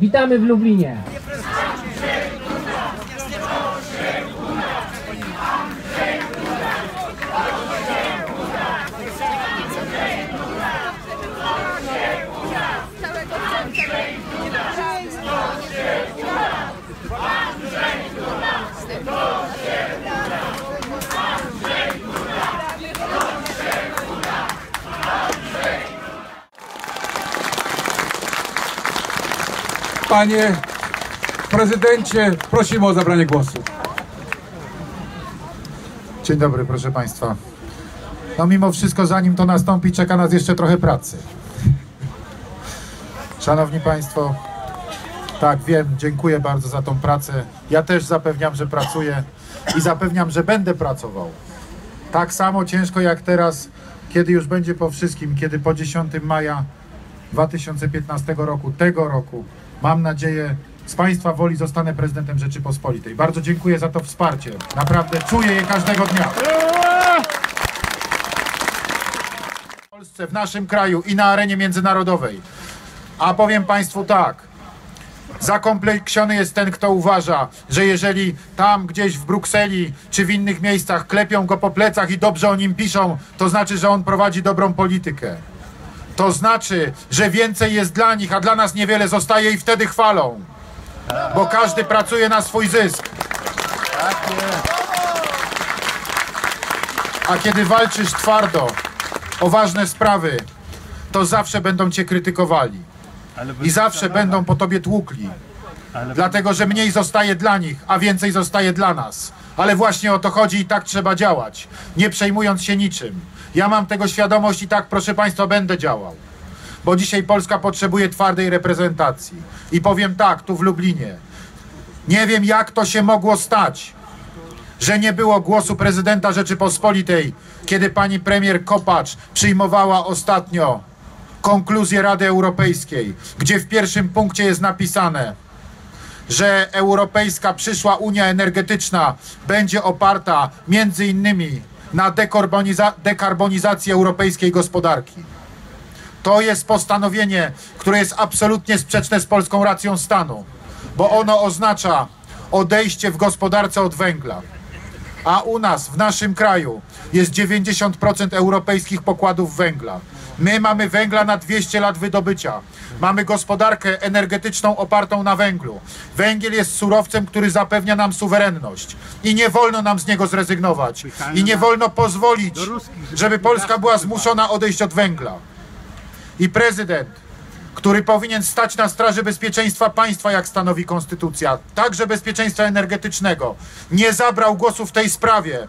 Witamy w Lublinie. Panie prezydencie, prosimy o zabranie głosu. Dzień dobry, proszę Państwa. No mimo wszystko, zanim to nastąpi, czeka nas jeszcze trochę pracy. Szanowni Państwo, tak wiem, dziękuję bardzo za tą pracę. Ja też zapewniam, że pracuję i zapewniam, że będę pracował. Tak samo ciężko jak teraz, kiedy już będzie po wszystkim, kiedy po 10 maja 2015 roku, tego roku, mam nadzieję, z Państwa woli zostanę prezydentem Rzeczypospolitej. Bardzo dziękuję za to wsparcie. Naprawdę czuję je każdego dnia. W Polsce, w naszym kraju i na arenie międzynarodowej. A powiem Państwu tak. Zakompleksiony jest ten, kto uważa, że jeżeli tam gdzieś w Brukseli czy w innych miejscach klepią go po plecach i dobrze o nim piszą, to znaczy, że on prowadzi dobrą politykę. To znaczy, że więcej jest dla nich, a dla nas niewiele zostaje i wtedy chwalą. Bo każdy pracuje na swój zysk. A kiedy walczysz twardo o ważne sprawy, to zawsze będą cię krytykowali. I zawsze będą po tobie tłukli. Dlatego, że mniej zostaje dla nich, a więcej zostaje dla nas. Ale właśnie o to chodzi i tak trzeba działać, nie przejmując się niczym. Ja mam tego świadomość i tak, proszę Państwa, będę działał. Bo dzisiaj Polska potrzebuje twardej reprezentacji. I powiem tak, tu w Lublinie. Nie wiem, jak to się mogło stać, że nie było głosu prezydenta Rzeczypospolitej, kiedy pani premier Kopacz przyjmowała ostatnio konkluzję Rady Europejskiej, gdzie w pierwszym punkcie jest napisane, że europejska przyszła Unia Energetyczna będzie oparta między innymi na dekarboniza- dekarbonizacji europejskiej gospodarki. To jest postanowienie, które jest absolutnie sprzeczne z polską racją stanu, bo ono oznacza odejście w gospodarce od węgla. A u nas, w naszym kraju, jest 90% europejskich pokładów węgla. My mamy węgla na 200 lat wydobycia. Mamy gospodarkę energetyczną opartą na węglu. Węgiel jest surowcem, który zapewnia nam suwerenność. I nie wolno nam z niego zrezygnować. I nie wolno pozwolić, żeby Polska była zmuszona odejść od węgla. I prezydent, który powinien stać na straży bezpieczeństwa państwa, jak stanowi konstytucja, także bezpieczeństwa energetycznego, nie zabrał głosu w tej sprawie.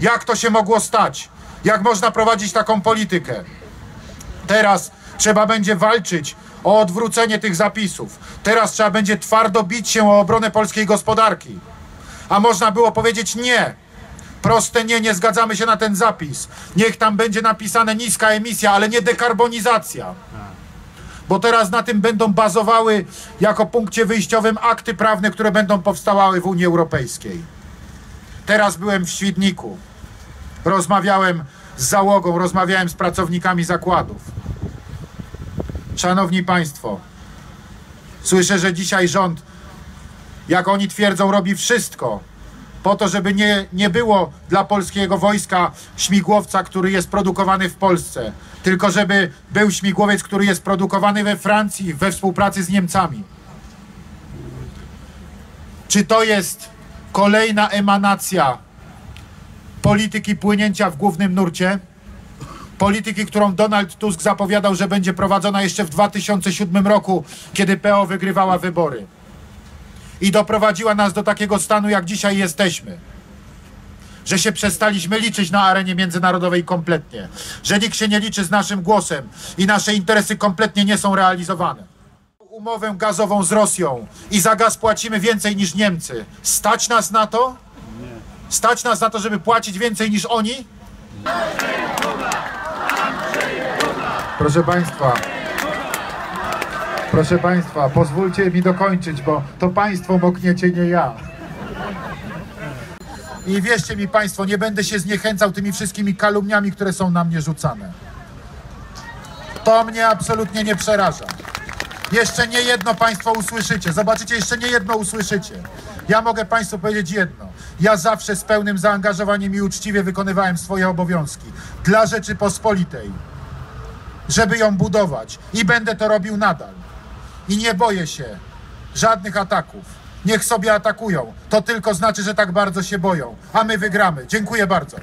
Jak to się mogło stać? Jak można prowadzić taką politykę? Teraz trzeba będzie walczyć o odwrócenie tych zapisów. Teraz trzeba będzie twardo bić się o obronę polskiej gospodarki. A można było powiedzieć nie. Proste nie, nie zgadzamy się na ten zapis. Niech tam będzie napisane niska emisja, ale nie dekarbonizacja. Bo teraz na tym będą bazowały jako punkcie wyjściowym akty prawne, które będą powstawały w Unii Europejskiej. Teraz byłem w Świdniku. Rozmawiałem z załogą, rozmawiałem z pracownikami zakładów. Szanowni Państwo, słyszę, że dzisiaj rząd, jak oni twierdzą, robi wszystko po to, żeby nie, nie było dla polskiego wojska śmigłowca, który jest produkowany w Polsce, tylko żeby był śmigłowiec, który jest produkowany we Francji we współpracy z Niemcami. Czy to jest kolejna emanacja polityki płynięcia w głównym nurcie? Polityki, którą Donald Tusk zapowiadał, że będzie prowadzona jeszcze w 2007 roku, kiedy PO wygrywała wybory. I doprowadziła nas do takiego stanu, jak dzisiaj jesteśmy. Że się przestaliśmy liczyć na arenie międzynarodowej kompletnie. Że nikt się nie liczy z naszym głosem i nasze interesy kompletnie nie są realizowane. Umowę gazową z Rosją i za gaz płacimy więcej niż Niemcy. Stać nas na to? Stać nas na to, żeby płacić więcej niż oni? Proszę Państwa, proszę Państwa, pozwólcie mi dokończyć, bo to Państwo mokniecie, nie ja. I wierzcie mi Państwo, nie będę się zniechęcał tymi wszystkimi kalumniami, które są na mnie rzucane. To mnie absolutnie nie przeraża. Jeszcze nie jedno Państwo usłyszycie. Zobaczycie, jeszcze nie jedno usłyszycie. Ja mogę Państwu powiedzieć jedno. Ja zawsze z pełnym zaangażowaniem i uczciwie wykonywałem swoje obowiązki dla Rzeczypospolitej, żeby ją budować i będę to robił nadal. I nie boję się żadnych ataków. Niech sobie atakują. To tylko znaczy, że tak bardzo się boją. A my wygramy. Dziękuję bardzo.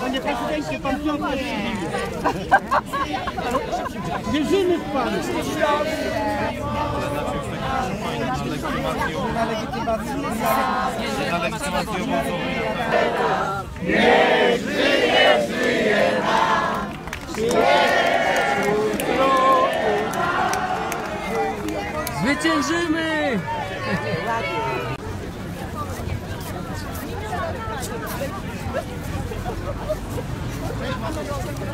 Panie prezydencie, pan Piotr Wierzymy w pana. Zwyciężymy! Thank you.